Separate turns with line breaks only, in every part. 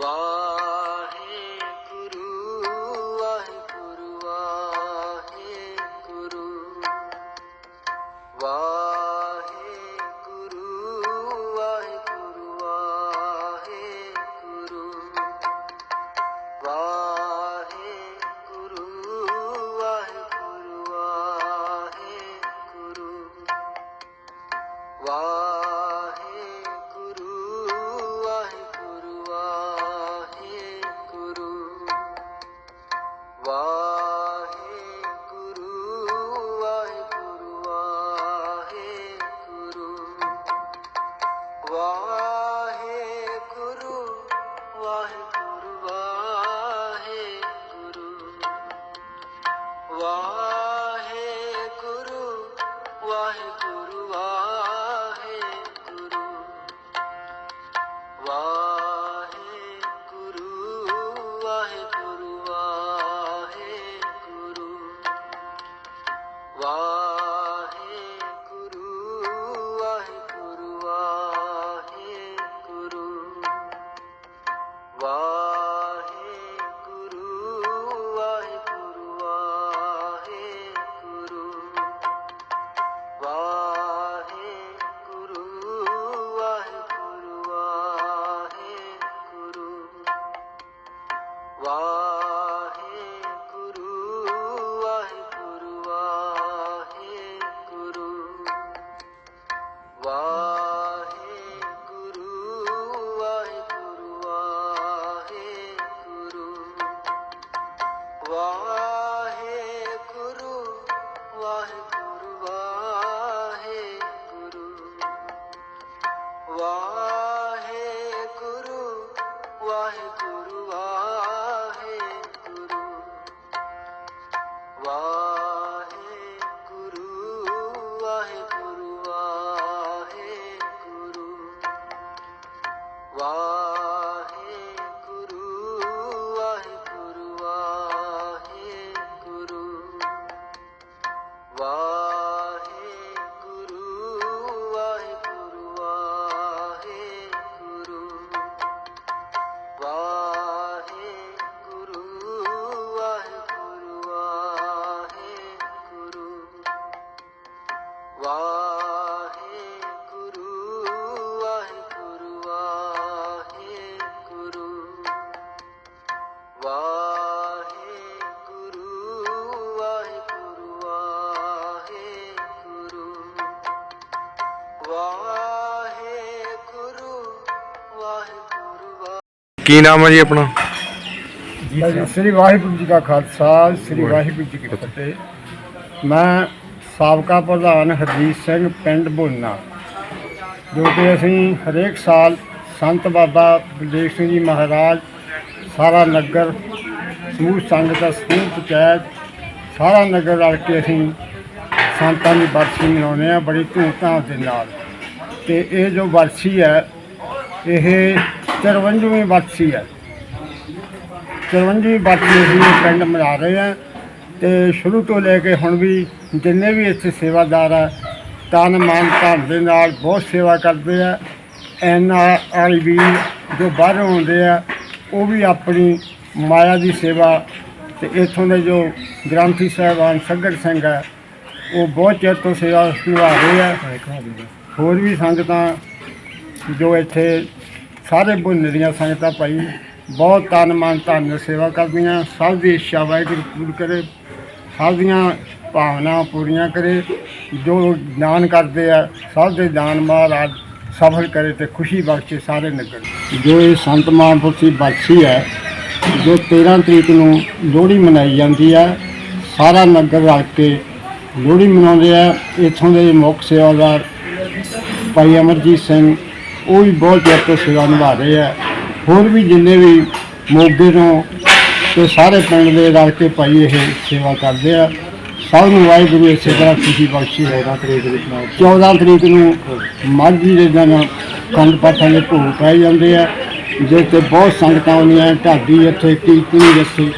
love. Allah.
ਕੀ ਨਾਮ ਹੈ ਜੀ ਆਪਣਾ?
ਜੀ ਸ੍ਰੀ ਵਾਹਿਗੁਰੂ ਜੀ ਕਾ ਖਾਲਸਾ ਸ੍ਰੀ ਵਾਹਿਗੁਰੂ ਜੀ ਕੀ ਫਤਿਹ। ਮੈਂ ਸਾਬਕਾ ਪ੍ਰਧਾਨ ਹਰਜੀਤ ਸਿੰਘ, ਪਿੰਡ ਬੋਨਾ, ਜੋ ਕਿ ਅਸੀਂ ਹਰੇਕ ਸਾਲ ਸੰਤ ਬਾਬਾ ਬਲਦੇਵ ਸਿੰਘ ਜੀ ਮਹਾਰਾਜ, ਸਾਰਾ ਨਗਰ, ਸਮੂਹ ਸੰਗਤ ਦਾ ਸਮੂਹ ਪੰਚਾਇਤ, ਸਾਰਾ ਨਗਰ ਰਲ ਕੇ ਅਸੀਂ ਸੰਤਾਂ ਦੀ ਬਰਸੀ ਮਨਾਉਂਦੇ ਆ ਬੜੀ ਧੂਮਧਾਮ ਦੇ ਨਾਲ। ਤੇ ਇਹ ਜੋ ਬਰਸੀ ਹੈ, ਇਹ 53ਵੀਂ ਬਰਸੀ ਹੈ। 54ਵੀਂ ਬਰਸੀ ਅਸੀਂ ਇਹ ਪਿੰਡ ਮਨਾ ਰਹੇ ਹਾਂ ਤੇ ਸ਼ੁਰੂ ਤੋਂ ਲੈ ਕੇ ਹੁਣ ਵੀ ਜਿੰਨੇ ਵੀ ਇੱਥੇ ਸੇਵਾਦਾਰ ਆ, ਤਨ ਮਨ ਧਨ ਦੇ ਨਾਲ ਬਹੁਤ ਸੇਵਾ ਕਰਦੇ ਆ। ਐਨ ਆਰ ਵੀ ਜੋ ਬਾਹਰੋਂ ਆਉਂਦੇ ਆ, ਉਹ ਵੀ ਆਪਣੀ ਮਾਇਆ ਦੀ ਸੇਵਾ ਤੇ ਇੱਥੋਂ ਦੇ ਜੋ ਗ੍ਰੰਥੀ ਸਾਹਿਬਾਨ ਸੱਗੜ ਸਿੰਘ ਹੈ ਉਹ ਬਹੁਤ ਚਿਰ ਤੋਂ ਸੇਵਾ ਨਿਭਾ ਰਹੇ ਆ। ਹੋਰ ਵੀ ਸੰਗਤਾਂ ਜੋ ਇੱਥੇ ਸਾਰੇ ਬੁੰਨ ਦੀਆਂ ਸੰਗਤਾਂ ਭਾਈ, ਬਹੁਤ ਤਨ ਮਨ ਧਨ ਸੇਵਾ ਕਰਦੀਆਂ। ਸਭ ਦੀ ਇੱਛਾ ਵਾਹਿਗੁਰੂ ਪੂਰੀ ਕਰੇ। ਸਭ ਦੀਆਂ ਭਾਵਨਾਵਾਂ ਪੂਰੀਆਂ ਕਰੇ, ਜੋ ਦਾਨ ਕਰਦੇ ਆ, ਸਭ ਦੇ ਦਾਨ ਮਹਾਰਾਜ ਸਫਲ ਕਰੇ ਤੇ ਖੁਸ਼ੀ ਬਖਸ਼ੇ ਸਾਰੇ ਨਗਰ। ਜੋ ਇਹ ਸੰਤ ਮਹਾਂਪੁਰਖ ਦੀ ਬਖਸ਼ੀ ਹੈ, ਜੋ 13 ਤਰੀਕ ਨੂੰ ਲੋਹੜੀ ਮਨਾਈ ਜਾਂਦੀ ਹੈ, ਸਾਰਾ ਨਗਰ ਰਲ ਕੇ ਲੋਹੜੀ ਮਨਾਉਂਦੇ ਆ। ਇੱਥੋਂ ਦੇ ਮੁੱਖ ਸੇਵਾਦਾਰ ਭਾਈ ਅਮਰਜੀਤ ਸਿੰਘ, ਉਹ ਵੀ ਬਹੁਤ ਜ਼ਿਆਦਾ ਸੇਵਾ ਨਿਭਾ ਰਹੇ ਆ। ਹੋਰ ਵੀ ਜਿੰਨੇ ਵੀ ਮੋਗੇ ਤੋਂ ਤੇ ਸਾਰੇ ਪਿੰਡ ਦੇ ਰਲ ਕੇ ਭਾਈ ਇਹ ਸੇਵਾ ਕਰਦੇ ਆ। ਸਭ ਨੂੰ ਵਾਹਿਗੁਰੂ ਇਸੇ ਤਰ੍ਹਾਂ ਖੁਸ਼ੀ ਬਖਸ਼ੀ। 14 ਤਰੀਕ ਨੂੰ 14 ਤਰੀਕ ਨੂੰ ਮਾਝੀ ਦੇ ਦਿਨ ਕੰਡ ਪਾਠਾਂ ਦੇ ਭੋਗ ਪਾਏ ਜਾਂਦੇ ਆ ਜਿਸ ਤੇ ਬਹੁਤ ਸੰਗਤਾਂ ਆਉਂਦੀਆਂ ਢਾਡੀ ਇੱਥੇ ਕੀਰਤਨੀ ਇੱਥੇ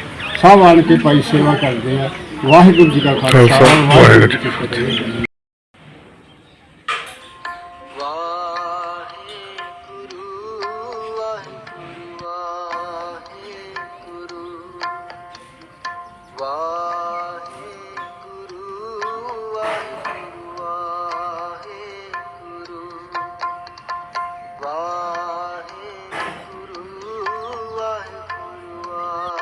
ਸਭ ਆਣ ਕੇ ਭਾਈ ਸੇਵਾ ਕਰਦੇ ਆ। ਵਾਹਿਗੁਰੂ ਜੀ ਕਾ ਖਾਲਸਾ
ਖਾਲਸਾ,
ਵਾਹਿਗੁਰੂ ਜੀ ਕੀ ਫਤਿਹ।